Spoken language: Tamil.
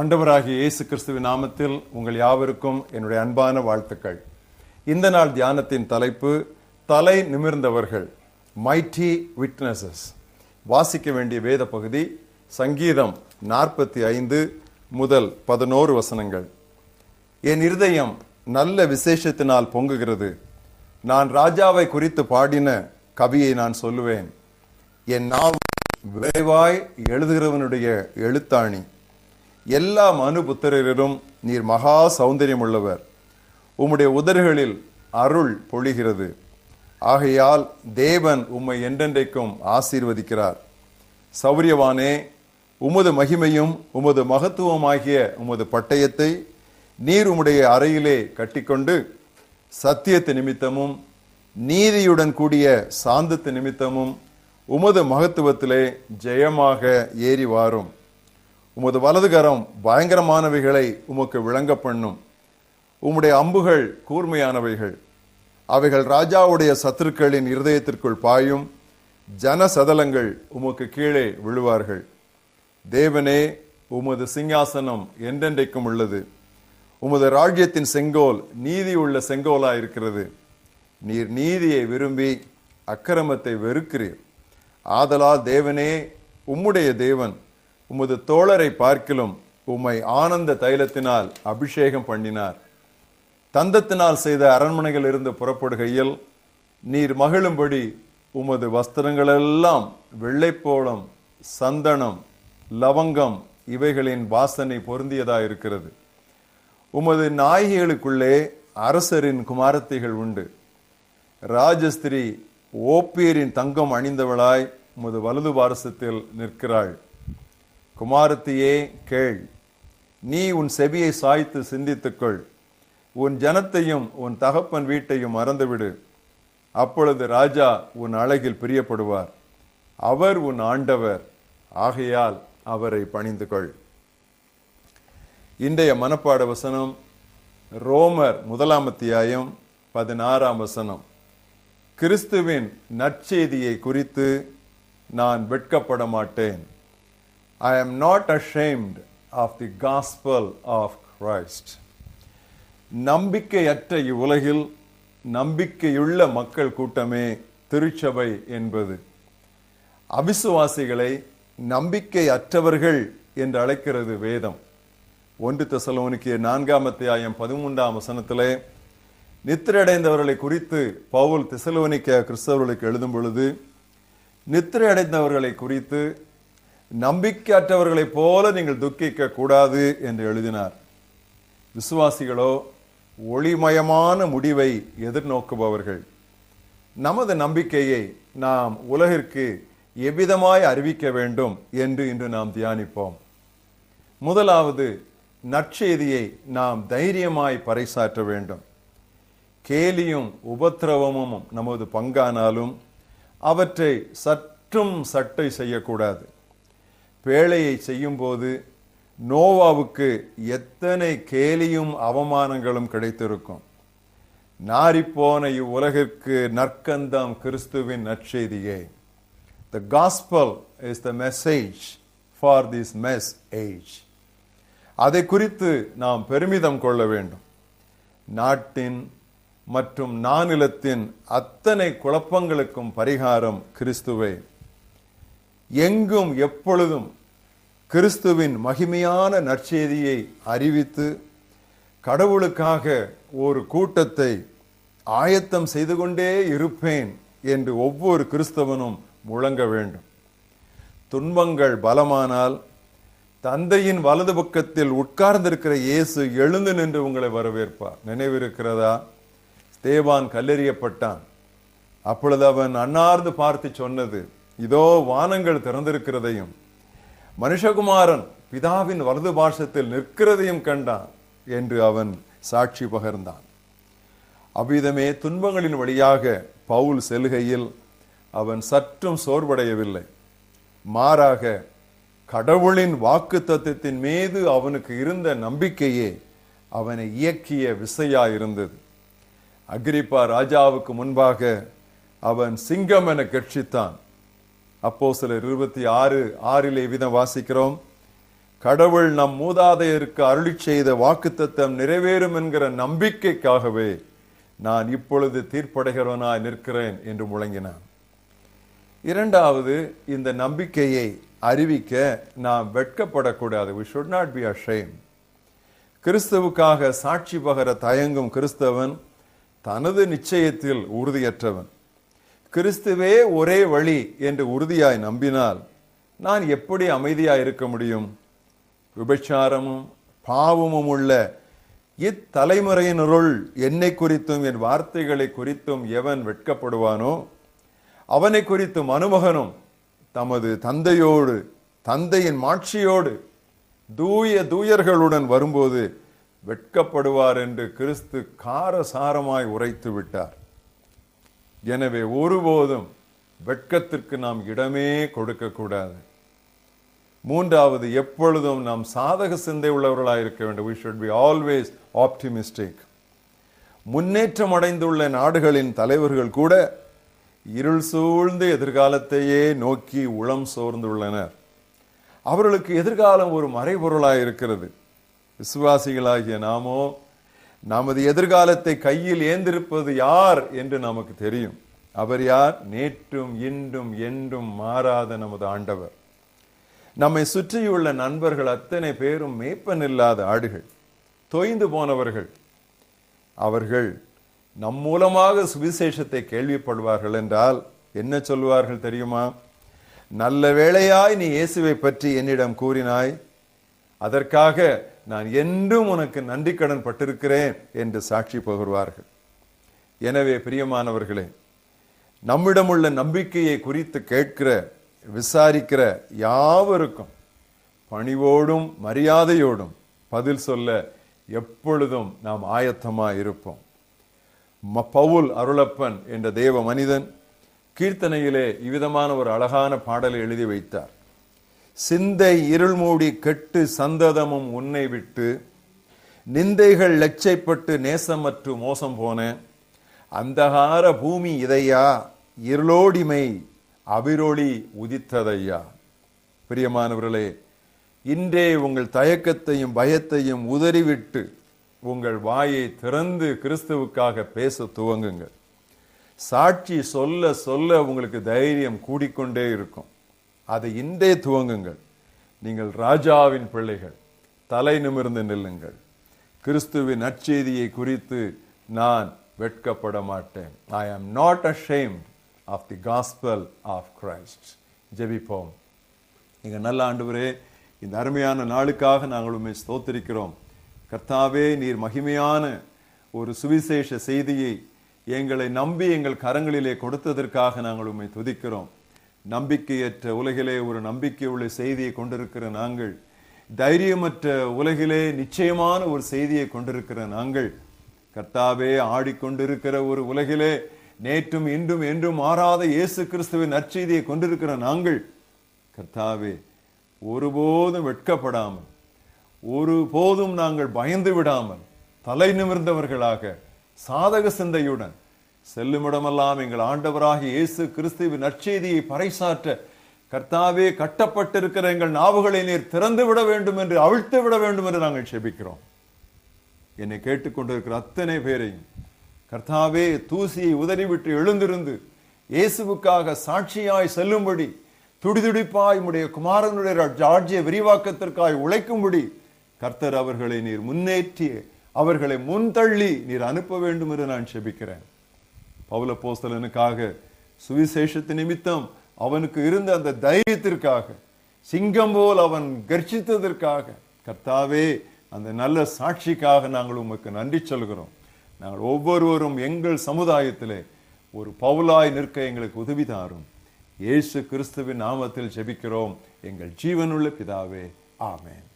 ஆண்டவராகிய இயேசு கிறிஸ்துவின் நாமத்தில் உங்கள் யாவருக்கும் என்னுடைய அன்பான வாழ்த்துக்கள். இந்த நாள் தியானத்தின் தலைப்பு தலை நிமிர்ந்தவர்கள் மைட்டி விட்னஸஸ் வாசிக்க வேண்டிய வேத பகுதி சங்கீதம் நாற்பத்தி ஐந்து முதல் பதினோரு வசனங்கள். என் இருதயம் நல்ல விசேஷத்தினால் பொங்குகிறது. நான் ராஜாவை குறித்து பாடின கவியை நான் சொல்லுவேன். என் நாம் விரைவாய் எழுதுகிறவனுடைய எழுத்தாணி. எல்லா மனு புத்திரரும் நீர் மகா சௌந்தரியம் உள்ளவர் உம்முடைய உதறுகளில் அருள் பொழிகிறது. ஆகையால் தேவன் உம்மை என்றென்றைக்கும் ஆசீர்வதிக்கிறார். சௌரியவானே உமது மகிமையும் உமது மகத்துவமாகிய உமது பட்டயத்தை நீர் உம்முடைய அறையிலே கட்டிக்கொண்டு சத்தியத்து நிமித்தமும் நீதியுடன் கூடிய சாந்தத்து நிமித்தமும் உமது மகத்துவத்திலே ஜெயமாக ஏறி வாரும். உமது வலதுகரம் பயங்கரமானவைகளை உமக்கு விளங்க பண்ணும். உம்முடைய அம்புகள் கூர்மையானவைகள். அவைகள் ராஜாவுடைய சத்துருக்களின் இருதயத்திற்குள் பாயும். ஜன சதலங்கள் உமக்கு கீழே விழுவார்கள். தேவனே உமது சிங்காசனம் என்றென்றைக்கும் உள்ளது. உமது ராஜ்யத்தின் செங்கோல் நீதி உள்ள செங்கோலாக இருக்கிறது நீர் நீதியை விரும்பி அக்கிரமத்தை வெறுக்கிறீர். ஆதலால் தேவனே உம்முடைய தேவன் உமது தோழரை பார்க்கிலும் உம்மை ஆனந்த தைலத்தினால் அபிஷேகம் பண்ணினார். தந்தத்தினால் செய்த அரண்மனைகள் இருந்து புறப்படுகையில் நீர் மகிழும்படி உமது வஸ்திரங்களெல்லாம் வெள்ளைப்போளம் சந்தனம் லவங்கம் இவைகளின் வாசனை பொருந்தியதாக இருக்கிறது உமது நாயகிகளுக்குள்ளே அரசரின் குமாரத்தைகள் உண்டு. ராஜஸ்திரி ஓப்பியரின் தங்கம் அணிந்தவளாய் உமது வலது பாரசத்தில் நிற்கிறாள். குமாரத்தியே கேள். நீ உன் செவியை சாய்த்து சிந்தித்துக்கொள். உன் ஜனத்தையும் உன் தகப்பன் வீட்டையும் மறந்துவிடு. அப்பொழுது ராஜா உன் அழகில் பிரியப்படுவார். அவர் உன் ஆண்டவர். ஆகையால் அவரை பணிந்து கொள் இன்றைய மனப்பாட வசனம் ரோமர் முதலாம் அத்தியாயம் பதினாறாம் வசனம். கிறிஸ்துவின் நற்செய்தியை குறித்து நான் வெட்கப்பட மாட்டேன் ஐ am not ashamed of the gospel of Christ. நம்பிக்கையற்ற இவ்வுலகில் நம்பிக்கையுள்ள மக்கள் கூட்டமே திருச்சபை என்பது அவிசுவாசிகளை நம்பிக்கை அற்றவர்கள் என்று அழைக்கிறது வேதம் ஒன்று தெசலோனிக்கு நான்காம் அத்தியாயம் பதிமூன்றாம் வசனத்திலே நித்திரையடைந்தவர்களை குறித்து பவுல் திசலோனிக்க கிறிஸ்தவர்களுக்கு எழுதும் பொழுது நித்திரையடைந்தவர்களை குறித்து நம்பிக்கையற்றவர்களைப் போல நீங்கள் துக்கிக்க கூடாது என்று எழுதினார். விசுவாசிகளோ ஒளிமயமான முடிவை எதிர்நோக்குபவர்கள். நமது நம்பிக்கையை நாம் உலகிற்கு எவ்விதமாய் அறிவிக்க வேண்டும் என்று இன்று நாம் தியானிப்போம். முதலாவது நற்செய்தியை நாம் தைரியமாய் பறைசாற்ற வேண்டும். கேலியும் உபத்திரவமும் நமது பங்கானாலும் அவற்றை சற்றும் சட்டை செய்யக்கூடாது. பேழையை செய்யும்போது நோவாவுக்கு எத்தனை கேலியும் அவமானங்களும் கிடைத்திருக்கும். நாரிப்போன இவ்வுலகிற்கு நற்கந்தம் கிறிஸ்துவின் நற்செய்தியே. The gospel is the message for this mess age அதை குறித்து நாம் பெருமிதம் கொள்ள வேண்டும். நாட்டின் மற்றும் நானிலத்தின் அத்தனை குழப்பங்களுக்கும் பரிகாரம் கிறிஸ்துவை. எங்கும் எப்பொழுதும் கிறிஸ்துவின் மகிமையான நற்செய்தியை அறிவித்து கடவுளுக்காக ஒரு கூட்டத்தை ஆயத்தம் செய்து கொண்டே இருப்பேன் என்று ஒவ்வொரு கிறிஸ்தவனும் முழங்க வேண்டும். துன்பங்கள் பலமானால் தந்தையின் வலது பக்கத்தில் உட்கார்ந்திருக்கிற இயேசு எழுந்து நின்று உங்களை வரவேற்பார். நினைவிருக்கிறதா? ஸ்தேவான் கல்லெறியப்பட்டான். அப்பொழுது அவன் அன்னார்ந்து பார்த்து சொன்னது இதோ வானங்கள் திறந்திருக்கிறதையும் மனுஷகுமாரன் பிதாவின் வலது பாஷத்தில் நிற்கிறதையும் கண்டான் என்று அவன் சாட்சி பகர்ந்தான். அவ்விதமே துன்பங்களின் வழியாக பவுல் செல்கையில் அவன் சற்றும் சோர்வடையவில்லை. மாறாக கடவுளின் வாக்கு தத்துவத்தின் மீது அவனுக்கு இருந்த நம்பிக்கையே அவனை இயக்கிய விசையா இருந்தது அக்ரிப்பா ராஜாவுக்கு முன்பாக அவன் சிங்கம் என கட்சித்தான் அப்போ சிலர் இருபத்தி ஆறு ஆறிலே விதம் வாசிக்கிறோம். கடவுள் நம் மூதாதையருக்கு அருளி செய்த வாக்குத்தத்தம் நிறைவேறும் என்கிற நம்பிக்கைக்காகவே நான் இப்பொழுது தீர்ப்படைகிறவனாய் நிற்கிறேன் என்று முழங்கினான். இரண்டாவது இந்த நம்பிக்கையை அறிவிக்க நாம் வெட்கப்படக்கூடாது. We should not be ashamed கிறிஸ்துவுக்காக சாட்சி பகர தயங்கும் கிறிஸ்தவன் தனது நிச்சயத்தில் உறுதியற்றவன். கிறிஸ்துவே ஒரே வழி என்று உறுதியாய் நம்பினால் நான் எப்படி அமைதியாய் இருக்க முடியும்? விபச்சாரமும் பாவமும் உள்ள இத்தலைமுறையினருள் என்னை குறித்தும் என் வார்த்தைகளை குறித்தும் எவன் வெட்கப்படுவானோ அவனை குறித்து மனுமகனும் தமது தந்தையோடு தந்தையின் மாட்சியோடு தூய தூயர்களுடன் வரும்போது வெட்கப்படுவார் என்று கிறிஸ்து காரசாரமாய் உரைத்து விட்டார். எனவே ஒருபோதும் வெட்கத்திற்கு நாம் இடமே கொடுக்கக்கூடாது மூன்றாவது எப்பொழுதும் நாம் சாதக சிந்தை உள்ளவர்களாக இருக்க வேண்டும். We should be always optimistic முன்னேற்றம் அடைந்துள்ள நாடுகளின் தலைவர்கள் கூட இருள் சூழ்ந்த எதிர்காலத்தையே நோக்கி உளம் சோர்ந்துள்ளனர். அவர்களுக்கு எதிர்காலம் ஒரு மறைபொருளாக இருக்கிறது. விசுவாசிகளாகிய நாமோ நமது எதிர்காலத்தை கையில் ஏந்திருப்பது யார் என்று நமக்கு தெரியும். அவர் யார்? நேற்றும் இன்றும் என்றும் மாறாத நமது ஆண்டவர். நம்மை சுற்றியுள்ள நண்பர்கள் அத்தனை பேரும் மேய்ப்பனில்லாத ஆடுகள் தொய்ந்து போனவர்கள். அவர்கள் நம் மூலமாக சுவிசேஷத்தை கேள்விப்படுவார்கள் என்றால் என்ன சொல்வார்கள் தெரியுமா? நல்ல வேளையாய் நீ இயேசுவை பற்றி என்னிடம் கூறினாய் அதற்காக நான் என்றும் உனக்கு நன்றி கடன் பட்டிருக்கிறேன் என்று சாட்சி பகர்வார்கள். எனவே பிரியமானவர்களே நம்மிடம் உள்ள நம்பிக்கையை குறித்து கேட்கிற விசாரிக்கிற யாவருக்கும் பணிவோடும் மரியாதையோடும் பதில் சொல்ல எப்பொழுதும் நாம் ஆயத்தமாக இருப்போம். ம- பவுல் அருளப்பன் என்ற தேவ மனிதன் கீர்த்தனையிலே இவ்விதமான ஒரு அழகான பாடலை எழுதி வைத்தார். சிந்தை இருள் மூடி கெட்டு சந்ததமும் உன்னை விட்டு நிந்தைகள் லட்சைப்பட்டு நேசமற்று மோசம் போன அந்தகார பூமி இதையா? இருளோடிமை அவிரொளி உதித்ததையா? பிரியமானவர்களே இன்றே உங்கள் தயக்கத்தையும் பயத்தையும் உதறிவிட்டு உங்கள் வாயை திறந்து கிறிஸ்துவுக்காக பேச துவங்குங்கள். சாட்சி சொல்ல சொல்ல உங்களுக்கு தைரியம் கூடிக்கொண்டே இருக்கும். அதை இன்றே துவங்குங்கள். நீங்கள் ராஜாவின் பிள்ளைகள் தலை நிமிர்ந்து நில்லுங்கள். கிறிஸ்துவின் நற்செய்தியை குறித்து நான் வெட்கப்பட மாட்டேன். I am not ashamed of the gospel of Christ ஜெபிப்போம். நீங்கள் நல்ல ஆண்டவரே இந்த அருமையான நாளுக்காக நாங்கள் உண்மை ஸ்தோத்திரிக்கிறோம். கர்த்தாவே நீர் மகிமையான ஒரு சுவிசேஷ செய்தியை எங்களை நம்பி எங்கள் கரங்களிலே கொடுத்ததற்காக நாங்கள் உண்மை துதிக்கிறோம். நம்பிக்கையற்ற உலகிலே ஒரு நம்பிக்கை உள்ள செய்தியை கொண்டிருக்கிற நாங்கள் தைரியமற்ற உலகிலே நிச்சயமான ஒரு செய்தியை கொண்டிருக்கிற நாங்கள் கர்த்தாவே ஆடிக்கொண்டிருக்கிற ஒரு உலகிலே நேற்றும் இன்றும் என்றும் மாறாத இயேசு கிறிஸ்துவின் நற்செய்தியை கொண்டிருக்கிற நாங்கள் கர்த்தாவே ஒருபோதும் வெட்கப்படாமல் ஒருபோதும் நாங்கள் பயந்து விடாமல் தலை நிமிர்ந்தவர்களாக சாதக சிந்தையுடன் செல்லுமிடமெல்லாம் எங்கள் ஆண்டவராகி இயேசு கிறிஸ்துவின் நற்செய்தியை பறைசாற்ற கர்த்தாவே கட்டப்பட்டிருக்கிற எங்கள் நாவுகளை நீர் திறந்து விட வேண்டும் என்று அவிழ்த்து விட வேண்டும் என்று நாங்கள் செபிக்கிறோம். என்னை கேட்டுக்கொண்டிருக்கிற அத்தனை பேரையும் கர்த்தாவே தூசியை உதறிவிட்டு எழுந்திருந்து இயேசுவுக்காக சாட்சியாய் செல்லும்படி துடிதுடிப்பாய் உடைய குமாரனுடைய ராஜ்ய விரிவாக்கத்திற்காய் உழைக்கும்படி கர்த்தர் அவர்களை நீர் முன்னேற்றி அவர்களை முன்தள்ளி நீர் அனுப்ப வேண்டும் என்று நான் செபிக்கிறேன். பவுல போஸ்தலனுக்காக சுவிசேஷத்து நிமித்தம் அவனுக்கு இருந்த அந்த தைரியத்திற்காக சிங்கம் போல் அவன் கர்ஜித்ததற்காக கர்த்தாவே அந்த நல்ல சாட்சிக்காக நாங்கள் உமக்கு நன்றி சொல்கிறோம். நாங்கள் ஒவ்வொருவரும் எங்கள் சமுதாயத்திலே ஒரு பவுலாய் நிற்க எங்களுக்கு உதவி தாரும். இயேசு கிறிஸ்துவின் நாமத்தில் ஜெபிக்கிறோம். எங்கள் ஜீவனுள்ள பிதாவே ஆமேன்.